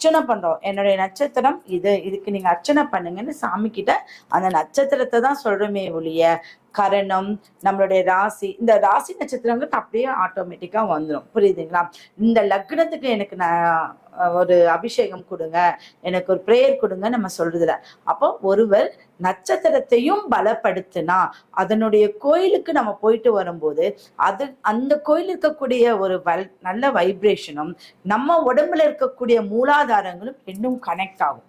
அர்ச்சனை பண்றோம். என்னுடைய நட்சத்திரம் இது. இதுக்கு நீங்க அர்ச்சனை பண்ணுங்கன்னு சாமி கிட்ட அந்த நட்சத்திரத்தை தான் சொல்கிறோமே ஒழிய கரணம் நம்மளுடைய ராசி இந்த ராசி நட்சத்திரங்கள் அப்படியே ஆட்டோமேட்டிக்காக வந்துடும் புரியுதுங்களா? இந்த லக்னத்துக்கு எனக்கு நான் ஒரு அபிஷேகம் கொடுங்க. எனக்கு ஒரு ப்ரேயர் கொடுங்க நம்ம சொல்றதுல. அப்போ ஒருவர் நட்சத்திரத்தையும் பலப்படுத்தினா அதனுடைய கோயிலுக்கு நம்ம போயிட்டு வரும்போது அது அந்த கோயில் இருக்கக்கூடிய ஒரு வல் நல்ல வைப்ரேஷனும் நம்ம உடம்புல இருக்கக்கூடிய மூலாதாரங்களும் இன்னும் கனெக்ட் ஆகும்.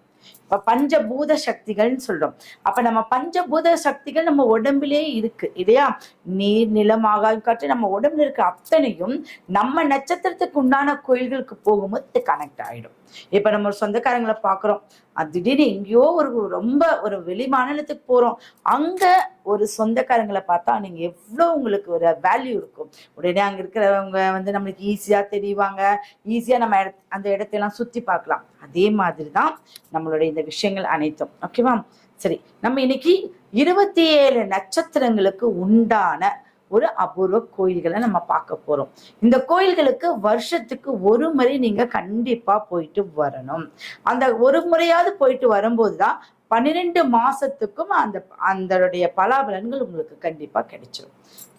இப்போ பஞ்சபூத சக்திகள்னு சொல்றோம். அப்ப நம்ம பஞ்சபூத சக்திகள் நம்ம உடம்பிலே இருக்கு. இல்லையா? நீர் நிலம் ஆகாயம் காற்று நம்ம உடம்புல இருக்க அத்தனையும் நம்ம நட்சத்திரத்துக்கு உண்டான கோயில்களுக்கு போகும்போது கனெக்ட் ஆயிடும். இப்ப நம்ம சொந்தக்காரங்களை பார்க்குறோம். அது திடீர்னு எங்கேயோ ஒரு ரொம்ப ஒரு வெளி மாநிலத்துக்கு போகிறோம் அங்கே ஒரு சொந்தக்காரங்களை பார்த்தா நீங்கள் எவ்வளோ உங்களுக்கு ஒரு வேல்யூ இருக்கும். உடனே அங்கே இருக்கிறவங்க வந்து நம்மளுக்கு ஈஸியாக தெரிவாங்க. ஈஸியாக நம்ம இடத்- அந்த இடத்தையெல்லாம் சுற்றி பார்க்கலாம். அதே மாதிரி தான் நம்மளுடைய இந்த விஷயங்கள் அனைத்தும். ஓகேவா சரி நம்ம இன்னைக்கு இருபத்தி ஏழு நட்சத்திரங்களுக்கு உண்டான ஒரு அபூர்வ கோயில்களை நம்ம பார்க்க போறோம். இந்த கோயில்களுக்கு வருஷத்துக்கு ஒரு முறை நீங்க கண்டிப்பா போயிட்டு வரணும். அந்த ஒரு முறையாவது போயிட்டு வரும்போது தான் பன்னிரெண்டு மாசத்துக்கும் அந்த அந்தனுடைய பலாபலன்கள் உங்களுக்கு கண்டிப்பா கிடைச்சிடும்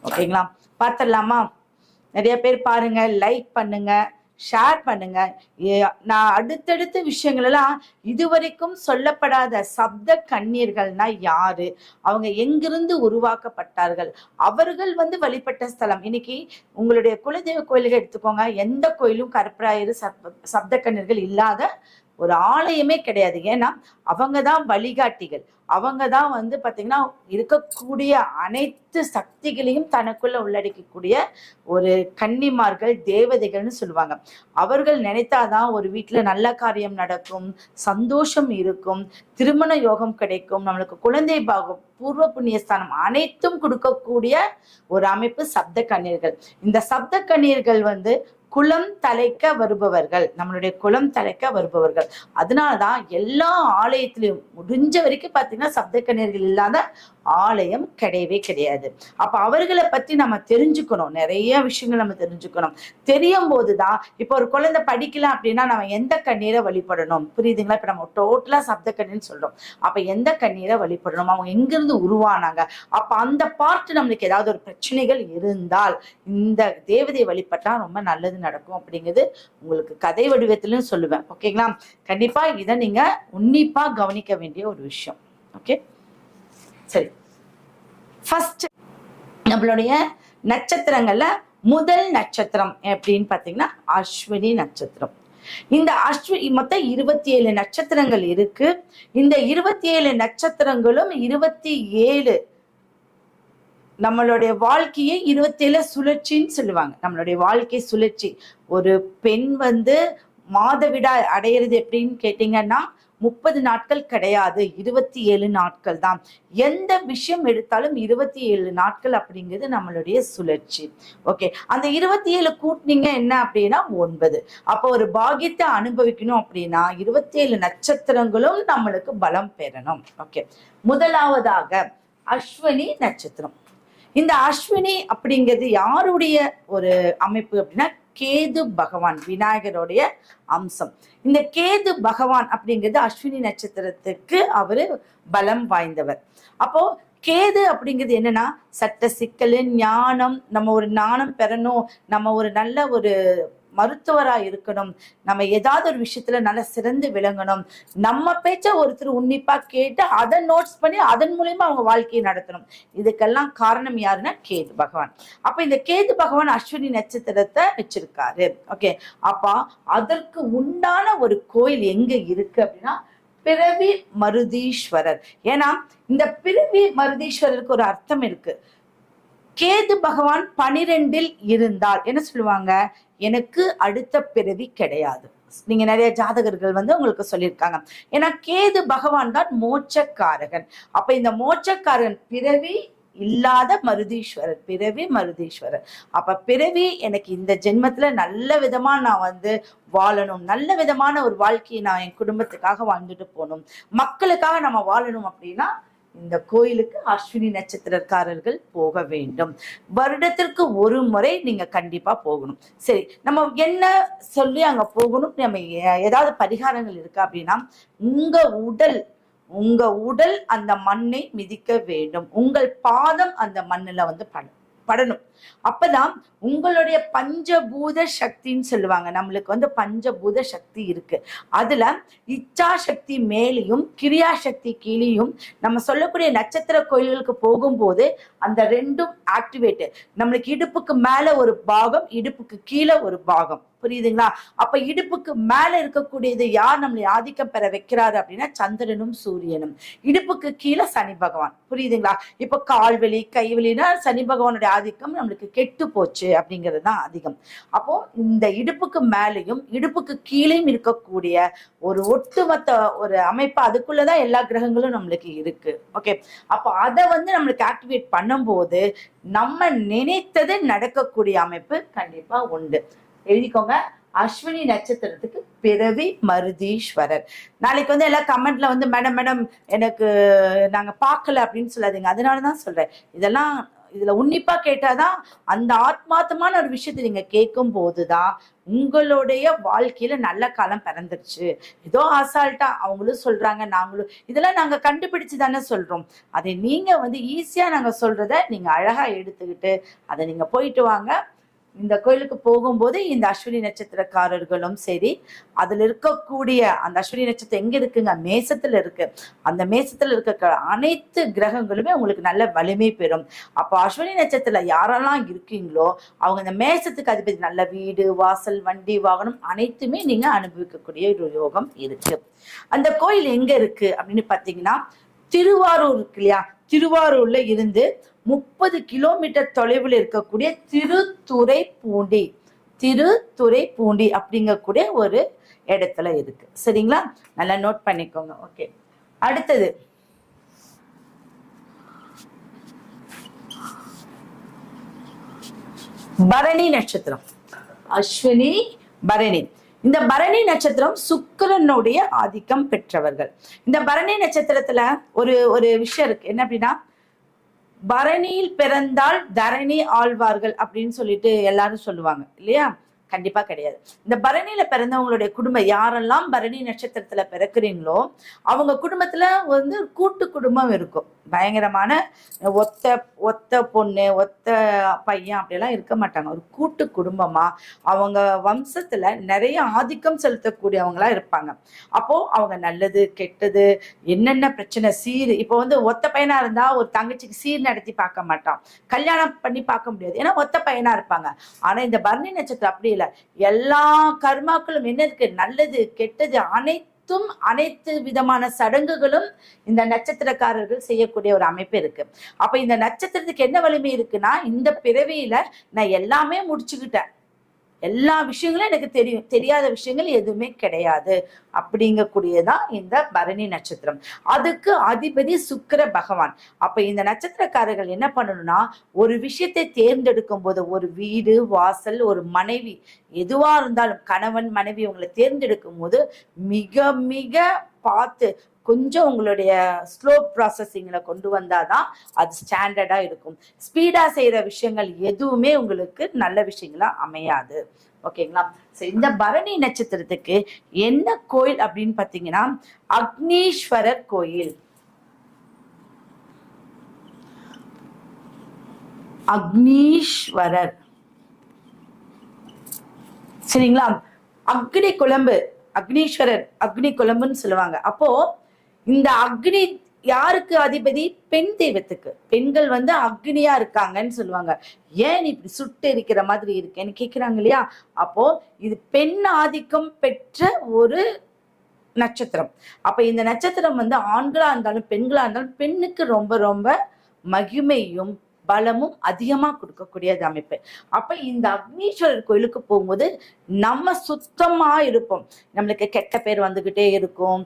ஓகேங்களா? பார்த்துடலாமா? நிறைய பேர் பாருங்க லைக் பண்ணுங்க. ஷேர் பண்ணுங்க. நான் அடுத்தடுத்த விஷயங்கள் எல்லாம் இதுவரைக்கும் சொல்லப்படாத சப்த கண்ணீர்கள்னா யாரு? அவங்க எங்கிருந்து உருவாக்கப்பட்டார்கள்? அவர்கள் வந்து வழிபட்ட ஸ்தலம். இன்னைக்கு உங்களுடைய குலதெய்வ கோயில்கள் எடுத்துக்கோங்க. எந்த கோயிலும் கருப்பராயரு சப்த கண்ணீர்கள் இல்லாத ஒரு ஆலயமே கிடையாது. ஏன்னா அவங்க தான் வழிகாட்டிகள். அவங்க தான் வந்து பாத்தீங்கன்னா இருக்கக்கூடிய அனைத்து சக்திகளையும் தனக்குள்ள உள்ளடக்கக்கூடிய ஒரு கன்னிமார்கள் தேவதைகள்னு சொல்லுவாங்க. அவர்கள் நினைத்தாதான் ஒரு வீட்டுல நல்ல காரியம் நடக்கும் சந்தோஷம் இருக்கும் திருமண யோகம் கிடைக்கும் நம்மளுக்கு குழந்தை பாகம் பூர்வ புண்ணியஸ்தானம் அனைத்தும் கொடுக்கக்கூடிய ஒரு அமைப்பு சப்த கண்ணீர்கள். இந்த சப்த கண்ணீர்கள் வந்து குலம் தலைக்க வருபவர்கள். நம்மளுடைய குலம் தலைக்க வருபவர்கள். அதனாலதான் எல்லா ஆலயத்திலையும் முடிஞ்ச வரைக்கும் பாத்தீங்கன்னா சப்த கண்ணீர்கள் இல்லாத ஆலயம் கிடையவே கிடையாது. அப்ப அவர்களை பத்தி நம்ம தெரிஞ்சுக்கணும். நிறைய விஷயங்கள் நம்ம தெரிஞ்சுக்கணும். தெரியும் போதுதான் இப்போ ஒரு குழந்தை படிக்கல அப்படின்னா நம்ம எந்த கண்ணீரை வழிபடணும்? புரியுதுங்களா? இப்ப நம்ம டோட்டலா சப்த கண்ணீர்னு சொல்றோம். அப்ப எந்த கண்ணீரை வழிபடணும்? அவங்க எங்கிருந்து உருவானாங்க? அப்ப அந்த பார்ட் நம்மளுக்கு ஏதாவது ஒரு பிரச்சனைகள் இருந்தால் இந்த தேவதையை வழிபட்டா ரொம்ப நல்லது நடக்கும் அப்படிங்கிறது உங்களுக்கு கதை வடிவத்திலும் சொல்லுவேன். ஓகேங்களா கண்டிப்பா இதை நீங்க உன்னிப்பா கவனிக்க வேண்டிய ஒரு விஷயம். ஓகே சரி. ஃபர்ஸ்ட் நம்மளுடைய நட்சத்திரங்கள்ல முதல் நட்சத்திரம் அப்படின்னு பாத்தீங்கன்னா அஸ்வினி நட்சத்திரம். இந்த அஸ்வி மொத்தம் இருபத்தி ஏழு நட்சத்திரங்கள் இருக்கு. இந்த இருபத்தி ஏழு நட்சத்திரங்களும் இருபத்தி ஏழு நம்மளுடைய வாழ்க்கையை இருபத்தேழு சுழற்சின்னு சொல்லுவாங்க. நம்மளுடைய வாழ்க்கை சுழற்சி. ஒரு பெண் வந்து மாதவிடா அடையிறது எப்படின்னு கேட்டீங்கன்னா முப்பது நாட்கள் கிடையாது இருபத்தி ஏழு நாட்கள் தான். எந்த விஷயம் எடுத்தாலும் இருபத்தி ஏழு நாட்கள் அப்படிங்கிறது நம்மளுடைய சுழற்சி. ஓகே. அந்த இருபத்தி ஏழு கூட்டினீங்க என்ன அப்படின்னா ஒன்பது. அப்போ ஒரு பாகியத்தை அனுபவிக்கணும் அப்படின்னா இருபத்தி ஏழு நட்சத்திரங்களும் நம்மளுக்கு பலம் பெறணும். ஓகே. முதலாவதாக அஸ்வினி நட்சத்திரம். இந்த அஸ்வினி அப்படிங்கிறது யாருடைய ஒரு அமைப்பு அப்படின்னா கேது பகவான் விநாயகருடைய அம்சம். இந்த கேது பகவான் அப்படிங்கிறது அஸ்வினி நட்சத்திரத்துக்கு அவரு பலம் வாய்ந்தவர். அப்போ கேது அப்படிங்கிறது என்னன்னா சட்ட சிக்கல் ஞானம் நம்ம ஒரு ஞானம் பெறணும் நம்ம ஒரு நல்ல ஒரு மருத்துவரா இருக்கணும். நம்ம ஏதாவது ஒரு விஷயத்துல நல்லா சிறந்து விளங்கணும். நம்ம பேச்ச ஒருத்தர் உன்னிப்பா கேட்டு அதை நோட்ஸ் பண்ணி அதன் மூலியமா அவங்க வாழ்க்கையை நடத்தணும். இதுக்கெல்லாம் காரணம் யாருன்னா கேது பகவான். அப்ப இந்த கேது பகவான் அஸ்வினி நட்சத்திரத்தை வச்சிருக்காரு. ஓகே அப்ப அதற்கு உண்டான ஒரு கோயில் எங்க இருக்கு அப்படின்னா பிறவி மருதீஸ்வரர். ஏன்னா இந்த பிறவி மருதீஸ்வரருக்கு ஒரு அர்த்தம் இருக்கு. கேது பகவான் பனிரெண்டில் இருந்தால் என்ன சொல்லுவாங்க? எனக்கு அடுத்த பிறவி கிடையாது. நீங்க நிறைய ஜாதகர்கள் வந்து உங்களுக்கு சொல்லியிருக்காங்க. ஏன்னா கேது பகவான் தான் மோட்சக்காரகன். அப்ப இந்த மோட்சக்காரகன் பிறவி இல்லாத மருதீஸ்வரர் பிறவி மருதீஸ்வரர். அப்ப பிறவி எனக்கு இந்த ஜென்மத்துல நல்ல விதமா நான் வந்து வாழணும். நல்ல விதமான ஒரு வாழ்க்கையை நான் என் குடும்பத்துக்காக வாழ்ந்துட்டு போகணும். மக்களுக்காக நம்ம வாழணும் அப்படின்னா இந்த கோயிலுக்கு அஸ்வினி நட்சத்திரக்காரர்கள் போக வேண்டும். வருடத்திற்கு ஒரு முறை நீங்க கண்டிப்பா போகணும். சரி நம்ம என்ன சொல்லி அங்க போகணும்? நம்ம எ- ஏதாவது பரிகாரங்கள் இருக்கா அப்படின்னா உங்க உடல் உங்க உடல் அந்த மண்ணை மிதிக்க வேண்டும். உங்கள் பாதம் அந்த மண்ணுல வந்து படும். படணும். அப்பதான் உங்களுடைய பஞ்சபூத சக்தின்னு சொல்லுவாங்க. நம்மளுக்கு வந்து பஞ்சபூத சக்தி இருக்கு. அதுல இச்சா சக்தி மேலேயும் கிரியா சக்தி கீழேயும் நம்ம சொல்லக்கூடிய நட்சத்திர கோயில்களுக்கு போகும்போது அந்த ரெண்டும் ஆக்டிவேட்டு நம்மளுக்கு இடுப்புக்கு மேல ஒரு பாகம் இடுப்புக்கு கீழே ஒரு பாகம். புரியுதுங்களா? அப்ப இடுப்புக்கு மேல இருக்கக்கூடியது யார்? நம்மளை ஆதிக்கம் பெற வைக்கிறாரு அப்படின்னா சந்திரனும் சூரியனும். இடுப்புக்கு கீழே சனி பகவான். புரியுதுங்களா? இப்ப கால்வெளி கைவெளினா சனி பகவானுடைய ஆதிக்கம் நம்மளுக்கு கெட்டு போச்சு அப்படிங்கிறது தான் அதிகம். அப்போ இந்த இடுப்புக்கு மேலேயும் இடுப்புக்கு கீழேயும் இருக்கக்கூடிய ஒரு ஒட்டுமொத்த ஒரு அமைப்பு அதுக்குள்ளதான் எல்லா கிரகங்களும் நம்மளுக்கு இருக்கு. ஓகே அப்போ அதை வந்து நம்மளுக்கு ஆக்டிவேட் பண்ணும்போது நம்ம நினைத்தது நடக்கக்கூடிய அமைப்பு கண்டிப்பா உண்டு. எழுதிக்கோங்க. அஸ்வினி நட்சத்திரத்துக்கு பிறவி மருதீஸ்வரர். நாளைக்கு வந்து எல்லாம் கமெண்ட்ல வந்து மேடம் மேடம் எனக்கு நாங்க பார்க்கல அப்படின்னு சொல்லாதீங்க. அதனால தான் சொல்றேன். இதெல்லாம் இதுல உன்னிப்பா கேட்டாதான் அந்த ஆத்மார்த்தமான ஒரு விஷயத்தை நீங்க கேட்கும் போதுதான் உங்களுடைய வாழ்க்கையில நல்ல காலம் பிறந்துருச்சு. ஏதோ அசால்ட்டா அவங்களும் சொல்றாங்க நாங்களும். இதெல்லாம் நாங்க கண்டுபிடிச்சு தானே சொல்றோம். அதை நீங்க வந்து ஈஸியா நாங்க சொல்றத நீங்க அழகா எடுத்துக்கிட்டு அதை நீங்க போயிட்டு வாங்க. இந்த கோயிலுக்கு போகும்போது இந்த அஸ்வினி நட்சத்திரக்காரர்களும் சரி அதுல இருக்கக்கூடிய அந்த அஸ்வினி நட்சத்திரம் எங்க இருக்குங்க? மேசத்துல இருக்கு. அந்த மேசத்துல இருக்க அனைத்து கிரகங்களுமே உங்களுக்கு நல்ல வலிமை பெறும். அப்போ அஸ்வினி நட்சத்திரத்துல யாரெல்லாம் இருக்கீங்களோ அவங்க இந்த மேசத்துக்கு அதிபதி நல்ல வீடு வாசல் வண்டி வாகனம் அனைத்துமே நீங்க அனுபவிக்கக்கூடிய ஒரு யோகம் இருக்கு. அந்த கோயில் எங்க இருக்கு? அப்படின்னு பாத்தீங்கன்னா திருவாரூர் இருக்கு இல்லையா? திருவாரூர்ல இருந்து முப்பது கிலோமீட்டர் தொலைவில் இருக்கக்கூடிய திருத்துறை பூண்டி திருத்துறை பூண்டி அப்படிங்கக்கூடிய ஒரு இடத்துல இருக்கு. சரிங்களா? நல்லா நோட் பண்ணிக்கோங்க. ஓகே அடுத்தது. பரணி நட்சத்திரம். அஸ்வினி பரணி. இந்த பரணி நட்சத்திரம் சுக்கரனுடைய ஆதிக்கம் பெற்றவர்கள். இந்த பரணி நட்சத்திரத்துல ஒரு ஒரு விஷயம் இருக்கு. என்ன அப்படின்னா பரணியில் பிறந்தால் தரணி ஆழ்வார்கள் அப்படின்னு சொல்லிட்டு எல்லாரும் சொல்லுவாங்க இல்லையா? கண்டிப்பா கிடையாது. இந்த பரணியில பிறந்தவங்களுடைய குடும்பம் யாரெல்லாம் பரணி நட்சத்திரத்துல பிறக்குறீங்களோ அவங்க குடும்பத்துல வந்து கூட்டு குடும்பம் இருக்கும். பயங்கரமான ஒத்த ஒத்த பொண்ணு ஒத்த பையன் அப்படியெல்லாம் இருக்க மாட்டாங்க. ஒரு கூட்டு குடும்பமா அவங்க வம்சத்துல நிறைய ஆதிக்கம் செலுத்தக்கூடியவங்களா இருப்பாங்க. அப்போ அவங்க நல்லது கெட்டது என்னென்ன பிரச்சனை சீர் இப்போ வந்து ஒத்த பையனா இருந்தா ஒரு தங்கச்சிக்கு சீர் நடத்தி பார்க்க மாட்டான். கல்யாணம் பண்ணி பார்க்க முடியாது. ஏன்னா ஒத்த பையனா இருப்பாங்க. ஆனா இந்த பரணி நட்சத்திரம் அப்படி இல்லை. எல்லா கர்மாக்களும் என்ன இருக்கு? நல்லது கெட்டது அனைத்தும் அனைத்து விதமான சடங்குகளும் இந்த நட்சத்திரக்காரர்கள் செய்யக்கூடிய ஒரு அமைப்பு இருக்கு. அப்ப இந்த நட்சத்திரத்துக்கு என்ன வலிமை இருக்குன்னா இந்த பிறவியில நான் எல்லாமே முடிச்சுக்கிட்டேன். எல்லா விஷயங்களும் எனக்கு தெரியும் தெரியாத விஷயங்கள் எதுவுமே கிடையாது. அப்படிங்கக்கூடியதான் இந்த பரணி நட்சத்திரம். அதுக்கு அதிபதி சுக்கிர பகவான். அப்ப இந்த நட்சத்திரக்காரர்கள் என்ன பண்ணணும்னா ஒரு விஷயத்தை தேர்ந்தெடுக்கும் போது ஒரு வீடு வாசல் ஒரு மனைவி எதுவா இருந்தாலும் கணவன் மனைவி உங்களை தேர்ந்தெடுக்கும் போது மிக மிக பார்த்து கொஞ்சம் உங்களுடைய ஸ்லோ ப்ராசஸிங்கில் கொண்டு வந்தாதான் அது ஸ்டாண்டர்டாக இருக்கும். ஸ்பீடாக செய்கிற விஷயங்கள் எதுவுமே உங்களுக்கு நல்ல விஷயங்களா அமையாது. ஓகேங்களா? சரி இந்த பரணி நட்சத்திரத்துக்கு என்ன கோயில் அப்படின்னு பார்த்தீங்கன்னா அக்னீஸ்வரர் கோயில். அக்னீஸ்வரர். சரிங்களா? அக்னி குழம்பு அக்னீஸ்வரர் அக்னி குழம்புன்னு சொல்லுவாங்க. அப்போ இந்த அக்னி யாருக்கு அதிபதி? பெண் தெய்வத்துக்கு. பெண்கள் வந்து அக்னியா இருக்காங்கன்னு சொல்லுவாங்க. ஏன் இப்படி சுட்டு இருக்கிற மாதிரி இருக்கேன்னு கேக்குறாங்க இல்லையா? அப்போ இது பெண் ஆதிக்கம் பெற்ற ஒரு நட்சத்திரம். அப்ப இந்த நட்சத்திரம் வந்து ஆண்களா இருந்தாலும் பெண்களா இருந்தாலும் பெண்ணுக்கு ரொம்ப ரொம்ப மகிமையும் பலமும் அதிகமாக கொடுக்கக்கூடியது அமைப்பு. அப்போ இந்த அக்னீஸ்வரர் கோயிலுக்கு போகும்போது நம்ம சுத்தமாக இருப்போம். நம்மளுக்கு கெட்ட பேர் வந்துக்கிட்டே இருக்கும்.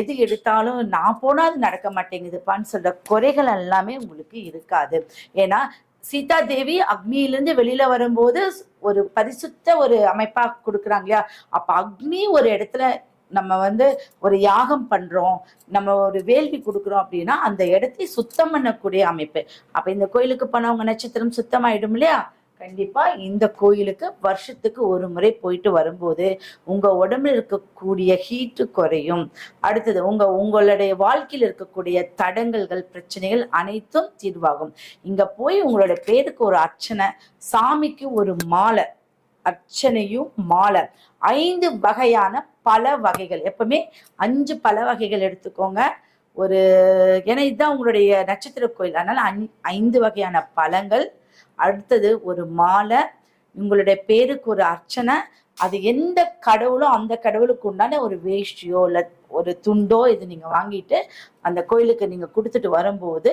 எது எடுத்தாலும் நான் போனால் அது நடக்க மாட்டேங்குதுப்பான்னு சொல்கிற குறைகள் எல்லாமே உங்களுக்கு இருக்காது. ஏன்னா சீதா தேவி அக்னியிலிருந்து வெளியில வரும்போது ஒரு பரிசுத்த ஒரு அமைப்பா கொடுக்குறாங்க இல்லையா? அப்ப அக்னி ஒரு இடத்துல நம்ம வந்து ஒரு யாகம் பண்றோம் நம்ம ஒரு வேள்வி கொடுக்குறோம் அப்படின்னா அந்த இடத்தை சுத்தம் பண்ணக்கூடிய அமைப்பு. அப்ப இந்த கோயிலுக்கு போனவங்க நட்சத்திரம் சுத்தமாயிடும் இல்லையா? கண்டிப்பா இந்த கோயிலுக்கு வருஷத்துக்கு ஒரு முறை போயிட்டு வரும்போது உங்க உடம்புல இருக்கக்கூடிய ஹீட்டு குறையும். அடுத்தது உங்க உங்களுடைய வாழ்க்கையில் இருக்கக்கூடிய தடங்கல்கள் பிரச்சனைகள் அனைத்தும் தீர்வாகும். இங்க போய் உங்களோட பேருக்கு ஒரு அர்ச்சனை சாமிக்கு ஒரு மாலை அர்ச்சனையும் மாலை. ஐந்து வகையான பல வகைகள். எப்பவுமே அஞ்சு பல வகைகள் எடுத்துக்கோங்க. ஒரு ஏன்னா இதுதான் உங்களுடைய நட்சத்திர கோயில். அதனால ஐ- ஐந்து வகையான பழங்கள். அடுத்தது ஒரு மாலை. உங்களுடைய பேருக்கு ஒரு அர்ச்சனை. அது எந்த கடவுளோ அந்த கடவுளுக்கு உண்டான ஒரு வேஷ்டியோ இல்லை ஒரு துண்டோ இது நீங்க வாங்கிட்டு அந்த கோயிலுக்கு நீங்க கொடுத்துட்டு வரும்போது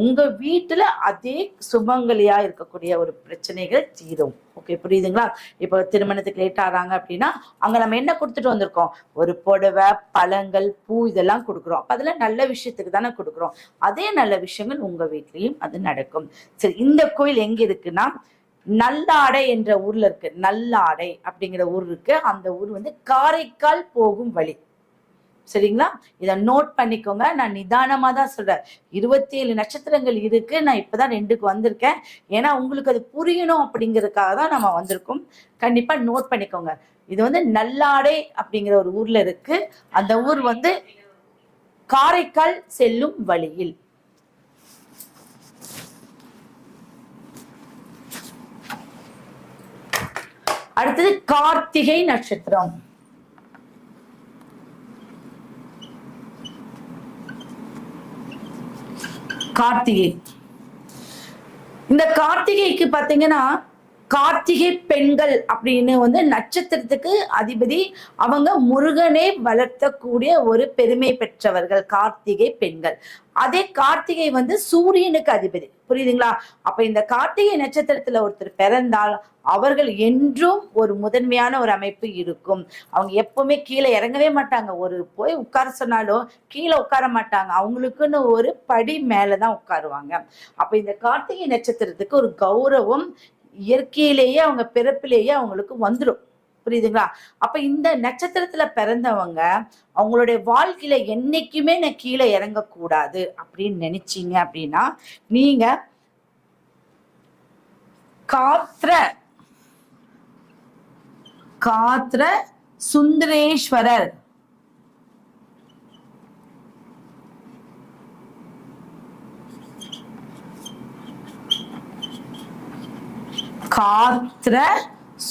உங்க வீட்டுல அதே சுமங்கலியா இருக்கக்கூடிய ஒரு பிரச்சனைகள் தீரும். ஓகே புரியுதுங்களா? இப்போ திருமணத்துக்கு லேட் ஆறாங்க அப்படின்னா அங்க நம்ம என்ன கொடுத்துட்டு வந்திருக்கோம்? ஒரு புடவை பழங்கள் பூ இதெல்லாம் கொடுக்குறோம். அப்போ அதெல்லாம் நல்ல விஷயத்துக்கு தானே கொடுக்குறோம். அதே நல்ல விஷயங்கள் உங்க வீட்லயும் அது நடக்கும். சரி இந்த கோயில் எங்க இருக்குன்னா நல்லாடை என்ற ஊர்ல இருக்கு. நல்லாடை அப்படிங்கிற ஊர் இருக்கு. அந்த ஊர் வந்து காரைக்கால் போகும் வழி. சரிங்களா? இதை நோட் பண்ணிக்கோங்க. நான் நிதானமாக தான் சொல்றேன். இருபத்தி ஏழு நட்சத்திரங்கள் இருக்கு. நான் இப்போ தான் ரெண்டுக்கு வந்திருக்கேன். ஏன்னா உங்களுக்கு அது புரியணும் அப்படிங்கிறதுக்காக தான் நம்ம வந்திருக்கோம். கண்டிப்பா நோட் பண்ணிக்கோங்க. இது வந்து நல்லாடை அப்படிங்கிற ஒரு ஊர்ல இருக்கு. அந்த ஊர் வந்து காரைக்கால் செல்லும் வழியில். அடுத்தது கார்த்திகை நட்சத்திரம். கார்த்திகை. இந்த கார்த்திகைக்கு பாத்தீங்கன்னா கார்த்திகை பெண்கள் அப்படின்னு வந்து நட்சத்திரத்துக்கு அதிபதி அவங்க முருகனை வளர்த்தக்கூடிய ஒரு பெருமை பெற்றவர்கள் கார்த்திகை பெண்கள். அதே கார்த்திகை வந்து சூரியனுக்கு அதிபதி. புரியுதுங்களா? அப்ப இந்த கார்த்திகை நட்சத்திரத்துல ஒருத்தர் பிறந்தால் அவர்கள் என்றும் ஒரு முதன்மையான ஒரு அமைப்பு இருக்கும். அவங்க எப்பவுமே கீழே இறங்கவே மாட்டாங்க. ஒரு போய் உட்கார சொன்னாலும் கீழே உட்கார மாட்டாங்க. அவங்களுக்குன்னு ஒரு படி மேலதான் உட்காருவாங்க. அப்ப இந்த கார்த்திகை நட்சத்திரத்துக்கு ஒரு கௌரவம் இயற்கையிலேயே அவங்க பிறப்பிலேயே அவங்களுக்கு வந்துடும் புரியுதுங்களா? அப்ப இந்த நட்சத்திரத்துல பிறந்தவங்க அவங்களுடைய வாழ்க்கையில என்னைக்குமே நான் கீழே இறங்கக்கூடாது அப்படின்னு நினைச்சீங்க அப்படின்னா நீங்க காத்திர காத்திர சுந்தரேஸ்வரர். காத்திர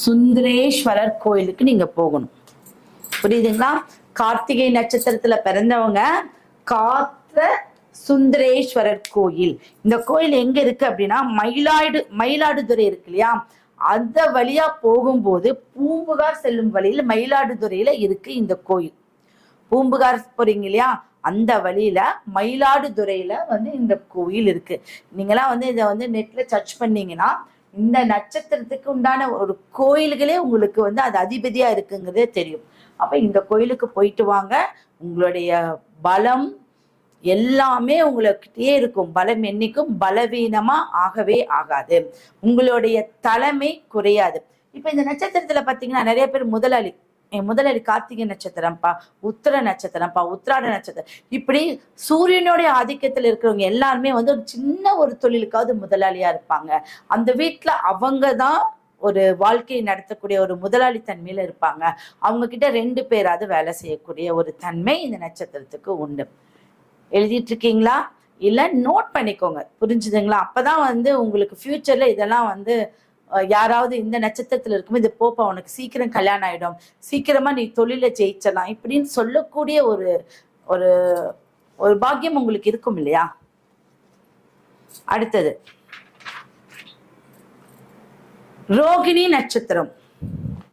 சுந்தரேஸ்வரர் கோயிலுக்கு நீங்க போகணும். புரியுதுங்களா? கார்த்திகை நட்சத்திரத்துல பிறந்தவங்க காத்திர சுந்தரேஸ்வரர் கோயில். இந்த கோயில் எங்க இருக்கு அப்படின்னா மயிலாடு மயிலாடுதுறை இருக்கு இல்லையா? அந்த வழியா போகும்போது பூம்புகார் செல்லும் வழியில் மயிலாடுதுறையில இருக்கு இந்த கோயில். பூம்புகார் போறீங்க இல்லையா? அந்த வழியில மயிலாடுதுறையில வந்து இந்த கோயில் இருக்கு. நீங்களாம் வந்து இதை வந்து நெட்ல சர்ச் பண்ணீங்கன்னா இந்த நட்சத்திரத்துக்கு உண்டான ஒரு கோயில்களே உங்களுக்கு வந்து அது அதிபதியா இருக்குங்கிறதே தெரியும். அப்ப இந்த கோயிலுக்கு போயிட்டு வாங்க. உங்களுடைய பலம் எல்லாமே உங்களுக்கிட்டே இருக்கும். பலம் என்னைக்கும் பலவீனமா ஆகவே ஆகாது. உங்களுடைய தலைமை குறையாது. இப்ப இந்த நட்சத்திரத்துல பாத்தீங்கன்னா நிறைய பேர் முதலாளி. என் முதலாளி கார்த்திகை நட்சத்திரம்ப்பா உத்திர நட்சத்திரம்ப்பா உத்திராட நட்சத்திரம். இப்படி சூரியனுடைய ஆதிக்கத்தில் இருக்கிறவங்க எல்லாருமே வந்து ஒரு சின்ன ஒரு தொழிலுக்காவது முதலாளியா இருப்பாங்க. அந்த வீட்டில் அவங்க தான் ஒரு வாழ்க்கையை நடத்தக்கூடிய ஒரு முதலாளி தன்மையில இருப்பாங்க. அவங்க கிட்ட ரெண்டு பேராவது வேலை செய்யக்கூடிய ஒரு தன்மை இந்த நட்சத்திரத்துக்கு உண்டு. எழுதிட்டு இருக்கீங்களா இல்லை நோட் பண்ணிக்கோங்க. புரிஞ்சுதுங்களா? அப்பதான் வந்து உங்களுக்கு ஃபியூச்சர்ல இதெல்லாம் வந்து யாராவது இந்த நட்சத்திரத்துல இருக்கும்போது இது போப்பா உனக்கு சீக்கிரம் கல்யாணம் ஆயிடும். சீக்கிரமா நீ தொழில ஜெயிச்சலாம் இப்படின்னு சொல்லக்கூடிய ஒரு ஒரு ஒரு பாக்கியம் உங்களுக்கு இருக்கும் இல்லையா? அடுத்தது. ரோகிணி நட்சத்திரம்.